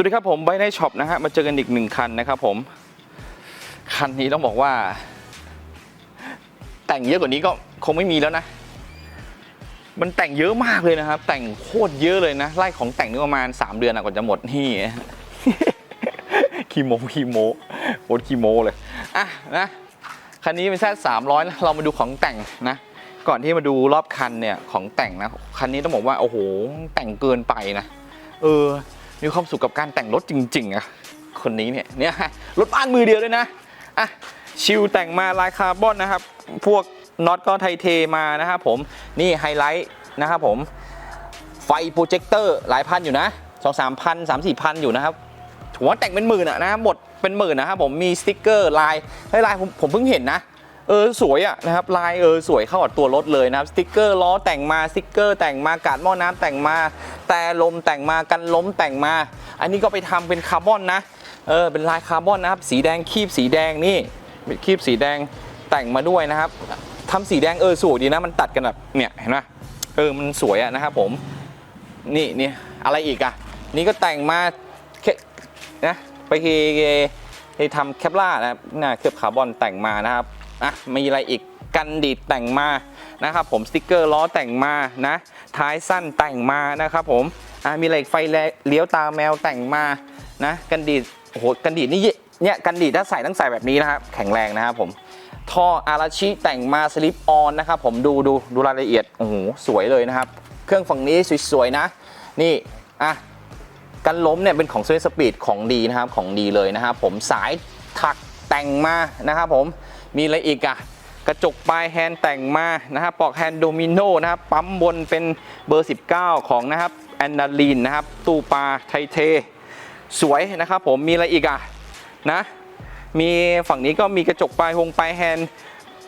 วัสดีครับผมไบในช็อปนะฮะมาเจอกันอีกหนึ่งคันนะครับผมคันนี้ต้องบอกว่า แต่งเยอะกว่านี้ก็คงไม่มีแล้วนะ มันแต่งเยอะมากเลยนะครับ แต่งโคตรเยอะเลยนะไล่ของแต่งนี่ประมาณ 3 เดือนอะก่อนจะหมดนี่คีโมคีโมโคตรคีโมเลยอะนะคันนี้เป็นแซดสามร้อยเรามาดูของแต่งนะ ก่อนที่มาดูรอบคันเนี่ยของแต่งนะคันนี้ต้องบอกว่าโอ้โหแต่งเกินไปนะเออ มีความสุขกับการแต่งรถจริงๆอะคนนี้เนี่ยเนี่ยรถบ้านมือเดียวเลยนะอะชิวแต่งมาลายคาร์บอนนะครับ พวกน็อตก็ไทเทมานะครับผมนี่ไฮไลท์นะครับผมไฟโปรเจคเตอร์หลายพันอยู่นะสองสามพันสามสี่พันอยู่นะครับผมว่าแต่งเป็นหมื่นอะนะหมดเป็นหมื่นนะครับผมมีสติกเกอร์ลายเฮ้ยลายผมผมเพิ่งเห็นนะเออสวยอะนะครับลายเออสวยเข้ากับตัวรถเลยนะครับสติกเกอร์ล้อแต่งมาสติกเกอร์แต่งมากาดหม้อน้ำแต่งมา แต่ลมแต่งมากันล้มแต่งมา อันนี้ก็ไปทำเป็นคาร์บอนนะ เออ เป็นลายคาร์บอนนะครับ สีแดงคีบสีแดงนี่เป็นคีบสีแดงแต่งมาด้วยนะครับทำสีแดงเออสวยดีนะ มันตัดกันแบบเนี่ยเห็นไหมเออ มันสวยอะนะครับผม นี่นี่อะไรอีกอะนี่ก็แต่งมาแค่นะไปเฮเฮทำแคปล่านะครับน้าเคลือบคาร์บอนแต่งมานะครับ อะ มีอะไรอีก กันดีดแต่งมานะครับผมสติกเกอร์ล้อแต่งมานะท้ายสั้นแต่งมานะครับผมมีอะไรอีกไฟเลี้ยวตาแมวแต่งมานะกันดีดโอ้โหกันดีดนี่เนี่ยกันดีดถ้าใส่ต้องใส่แบบนี้นะครับแข็งแรงนะครับผมท่ออาราชิแต่งมาสลิปออนนะครับผมดูดูดูรายละเอียดโอ้โหสวยเลยนะครับ เครื่องฝั่งนี้สวยๆนะ นี่อะกันล้มเนี่ยเป็นของเซสปีดของดีนะครับของดีเลยนะครับผมสายถักแต่งมานะครับผมมีอะไรอีกอะก ระจกปลายแฮนด์แต่งมานะครับปอกแฮนด์โดมิโนนะครับปั๊มบนเป็นเบอร์ 19 ของนะครับแอนนาลีนนะครับตู้ปลาไทเท สวยนะครับผมมีอะไรอีกอะนะมีฝั่งนี้ก็มีกระจกปลายฮงปลายแฮนด์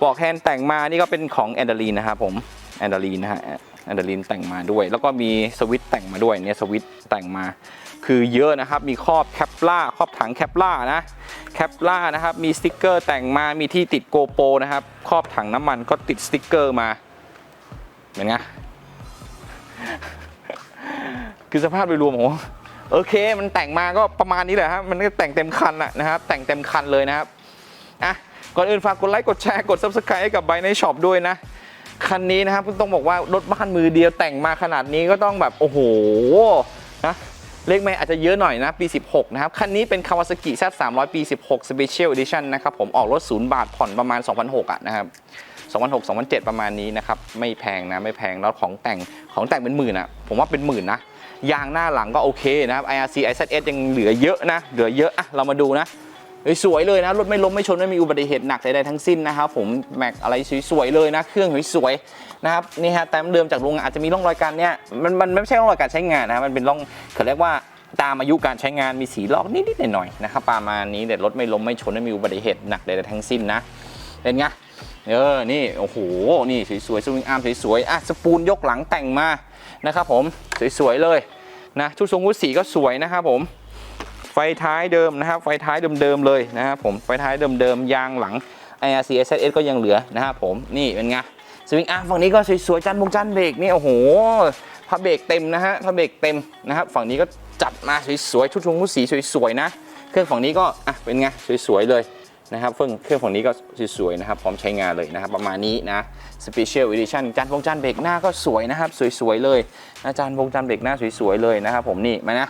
ปอกแฮนด์แต่งมานี่ก็เป็นของแอนนาลีนนะครับผมแอนนาลีนนะฮะแอนนาลีนแต่งมาด้วย แล้วก็มีสวิตช์แต่งมาด้วยเนี่ยสวิตช์แต่งมา คือเยอะนะครับมีครอบแคปล่าครอบถังแคปล่านะ แคปล่านะครับ มีสติกเกอร์แต่งมามีที่ติดโกโปนะครับ ครอบถังน้ำมันก็ติดสติกเกอร์มาเป็นไงคือสภาพโดยรวมของโอเค มันแต่งมาก็ประมาณนี้แหละครับ มันก็แต่งเต็มคันแหละนะครับ แต่งเต็มคันเลยนะครับ อะ ก่อนอื่นฝากกดไลค์ กดแชร์ กด subscribe ให้กับไบในช็อปด้วยนะ คันนี้นะครับต้องบอกว่ารถบ้านมือเดียวแต่งมาขนาดนี้ก็ต้องแบบ โอ้โห นะ เลขไม่อาจจะเยอะหน่อยนะ ปี 16 นะครับ คันนี้เป็น Kawasaki Z 300ปี 16 Special Edition นะครับผมออกรถ 0 บาทผ่อนประมาณ 2,600อะนะครับ2,006 2,007 ประมาณนี้นะครับ ไม่แพงนะ ไม่แพงแล้วของแต่งของแต่งเป็นหมื่นอะผมว่าเป็นหมื่นนะ ยางหน้าหลังก็โอเคนะครับ IRC IZS ยังเหลือเยอะนะ เหลือเยอะอะเรามาดูนะ สวยเลยนะรถไม่ล้มไม่ชนไม่มีอุบัติเหตุหนักใดๆทั้งสิ้นนะครับผมแม็กอะไรสวยๆเลยนะเครื่องสวยๆนะครับนี่ฮะแต้มเดิมจากโรงงานอาจจะมีร่องรอยการเนี่ยมันมันไม่ใช่ร่องรอยการใช้งานนะมันเป็นร่องเขาเรียกว่าตามอายุการใช้งานมีสีลอกนิดๆหน่อยๆนะครับประมาณนี้เด็ดรถไม่ล้มไม่ชนไม่มีอุบัติเหตุหนักใดๆทั้งสิ้นนะเป็นไงเออนี่โอ้โหนี่สวยๆสวิงอาร์มสวยๆอะสปูนยกหลังแต่งมานะครับผมสวยๆเลยนะชุดทรงชุดสีก็สวยนะครับผม ไฟท้ายเดิมนะครับ ไฟท้ายเดิมๆเลยนะครับผม ไฟท้ายเดิมๆ ยางหลัง IRC SSS ก็ยังเหลือนะครับผม นี่เป็นไง สวิงอาร์มฝั่งนี้ก็สวยๆ จันบงจันเบรกนี่โอ้โหผ้าเบรกเต็มนะฮะผ้าเบรกเต็มนะครับ ฝั่งนี้ก็จัดมาสวยๆ ชุดชงชุดสีสวยๆ นะ เครื่องฝั่งนี้ก็อะเป็นไงสวยๆ เลยนะครับเครื่องเครื่องฝั่งนี้ก็สวยๆ นะครับ พร้อมใช้งานเลยนะครับ ประมาณนี้นะ Special Edition จานวงจานเบรกหน้าก็สวยนะครับ สวยๆ เลยนะจานวงจานเบรกหน้าสวยๆ เลยนะครับผมนี่มานะ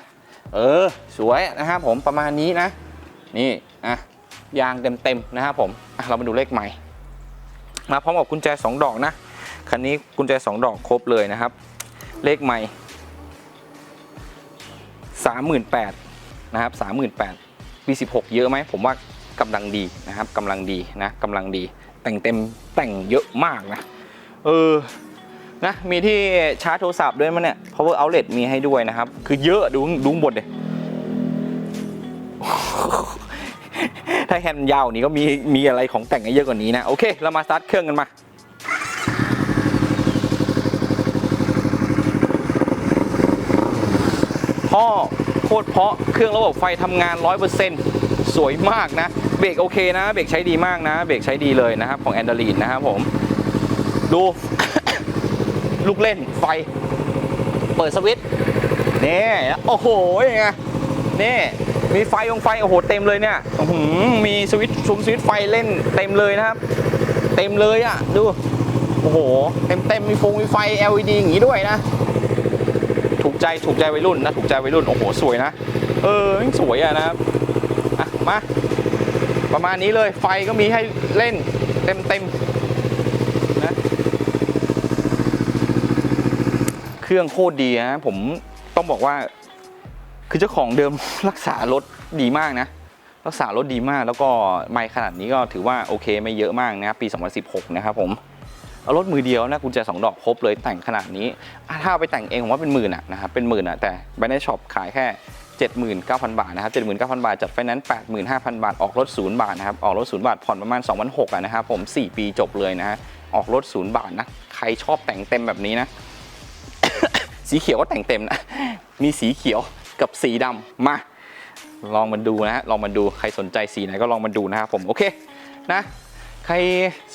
เออ สวยนะครับผมประมาณนี้นะ นี่อะยางเต็มๆนะครับผมเรามาดูเลขใหม่ มาพร้อมกับกุญแจ 2 ดอกนะคันนี้กุญแจ 2 ดอกครบเลยนะครับ เลขใหม่ 38,000นะครับ38,000ปี16 เยอะไหมผมว่ากำลังดีนะครับกำลังดีนะกำลังดี แต่งเต็มแต่งเยอะมากนะ เออ นะมีที่ชาร์จโทรศัพท์ด้วยมั้ยเนี่ย power outlet มีให้ด้วยนะครับ คือเยอะดูดูข้งบนเลยถ้าแฮนด์ยาวนี้ก็มีมีอะไรของแต่งให้เยอะกว่านี้นะ โอเค เรามาสตาร์ทเครื่องกันมาท่อโคตรเพาะเครื่องระบบไฟทำงาน 100%สวยมากนะ เบรกโอเคนะ เบรกใช้ดีมากนะ เบรกใช้ดีเลยนะครับ ของแอนด r ีนนะครับผม ดู ลูกเล่นไฟ เปิดสวิตช์นี่โอ้โหยังไงนี่มีไฟองไฟโอ้โหเต็มเลยเนี่ยมีสวิตช์ชุมสวิตช์ไฟเล่นเต็มเลยนะครับ เต็มเลยอะดูโอ้โหเต็มเต็มมีฟงมีไฟ LED อย่างนี้ด้วยนะ ถูกใจถูกใจวัยรุ่นนะถูกใจวัยรุ่นโอ้โหสวยนะ เออสวยอะนะครับอะมาประมาณนี้เลยไฟก็มีให้เล่นเต็มเต็มนะ รื่องโคตรดีนะผมต้องบอกว่า คือเจ้าของเดิมรักษารถดีมากนะ รักษารถดีมากแล้วก็ไม่ขนาดนี้ก็ถือว่าโอเคไม่เยอะมากนะครับปี 2016 นะครับผมเอารถมือเดียวนะกุญแจสองดอกครบเลยแต่งขนาดนี้ ถ้าเอาไปแต่งเองผมว่าเป็นหมื่นอะนะครับเป็นหมื่นอะแต่ไบในช็อปขายแค่ 79,000 บาทนะครับ79,000 บาท จัดไฟแนนซ์85,000 บาท ออกรถศูนย์บาทนะครับ ออกรถศูนย์บาท ผ่อนประมาณ 2,600นะครับผม 4 ปีจบเลยนะฮะออกรถศูนย์บาทนะ ใครชอบแต่งเต็มแบบนี้นะ สีเขียวก็แต่งเต็มนะ มีสีเขียวกับสีดำมา ลองมาดูนะฮะ ลองมาดู ใครสนใจสีไหนก็ลองมาดูนะครับผม โอเคนะ ใคร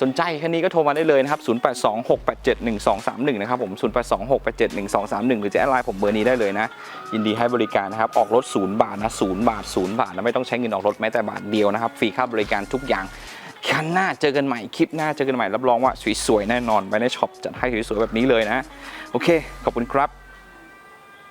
สนใจคันนี้ก็โทรมาได้เลยนะครับ 0826871231 นะครับผม 0826871231 หรือจะแอดไลน์ผมเบอร์นี้ได้เลยนะ ยินดีให้บริการนะครับ ออกรถศูนย์บาทนะศูนย์บาทศูนย์บาท แล้วไม่ต้องใช้เงินออกรถแม้แต่บาทเดียวนะครับ ฟรีค่าบริการทุกอย่าง คันหน้าเจอกันใหม่คลิปหน้าเจอกันใหม่รับรองว่าสวยๆแน่นอนไปในช็อปจัดให้สวยๆแบบนี้เลยนะ โอเค ขอบคุณครับ